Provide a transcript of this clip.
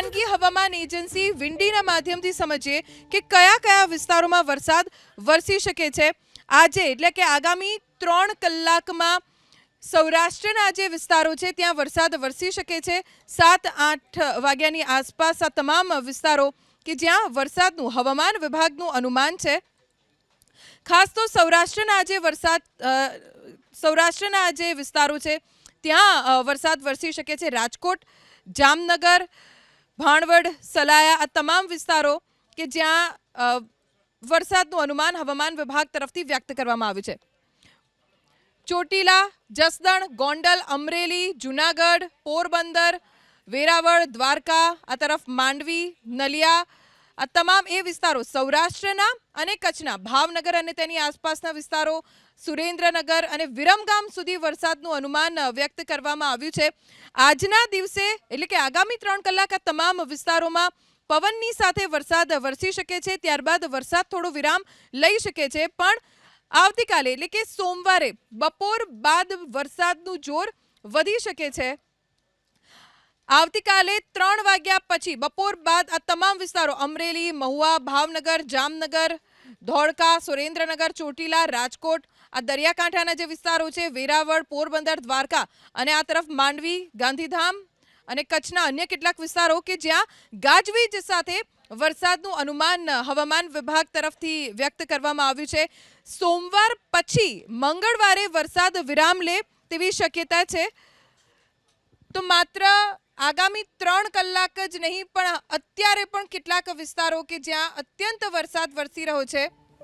ખાનગી હવામાન એજન્સી વિંડીના માધ્યમથી સમજીએ કે કયા કયા વિસ્તારોમાં વરસાદ વરસી શકે છે. આજે એટલે કે આગામી ત્રણ કલાકમાં સૌરાષ્ટ્રના જે વિસ્તારો છે, ત્યાં વરસાદ વરસી શકે છે. સાત આઠ વાગ્યાની આસપાસ આ તમામ વિસ્તારો કે જ્યાં વરસાદનું, હવામાન વિભાગનું અનુમાન છે. ખાસ તો સૌરાષ્ટ્રના જે વરસાદ સૌરાષ્ટ્રના જે વિસ્તારો છે, ત્યાં વરસાદ વરસી શકે છે. રાજકોટ, જામનગર ભાણવડ, સલાયા આ તમામ વિસ્તારો કે જ્યાં વરસાદનું અનુમાન હવામાન વિભાગ તરફથી વ્યક્ત કરવામાં આવ્યું છે. ચોટીલા, જસદણ, ગોંડલ, અમરેલી, જુનાગઢ, પોરબંદર, વેરાવળ, દ્વારકા, આ તરફ માંડવી, નલિયા આ તમામ એ વિસ્તારો, સૌરાષ્ટ્રના અને કચ્છના, ભાવનગર અને તેની આસપાસના વિસ્તારો, સુરેન્દ્રનગર અને વિરમગામ સુધી વરસાદનું અનુમાન વ્યક્ત કરવામાં આવ્યું છે. આજના દિવસે, એટલે કે આગામી ત્રણ કલાક આ તમામ વિસ્તારોમાં પવનની સાથે વરસાદ વરસી શકે છે, ત્યારબાદ વરસાદ થોડો વિરામ લઈ શકે છે, પણ આવતીકાલે, એટલે કે સોમવારે, બપોર બાદ વરસાદનું જોર વધી શકે છે. આવતીકાલે ત્રણ વાગ્યા પછી બપોર બાદ આ તમામ વિસ્તારો અમરેલી, મહુવા, ભાવનગર, જામનગર, ધોળકા, સુરેન્દ્રનગર, ચોટીલા, રાજકોટ, આ દરિયાકાંઠાના જે વિસ્તારો છે, વેરાવળ, પોરબંદર, દ્વારકા અને આ તરફ માંડવી, ગાંધીધામ અને કચ્છના અન્ય કેટલાક વિસ્તારો કે જ્યાં ગાજવીજ સાથે વરસાદનું અનુમાન હવામાન વિભાગ તરફથી વ્યક્ત કરવામાં આવ્યું છે. સોમવાર પછી મંગળવારે વરસાદ વિરામ લે તેવી શક્યતા છે. તો માત્ર આગામી ત્રણ કલાક જ નહીં, પણ અત્યારે પણ કેટલાક વિસ્તારો કે જ્યાં અત્યંત વરસાદ વરસી રહ્યો છે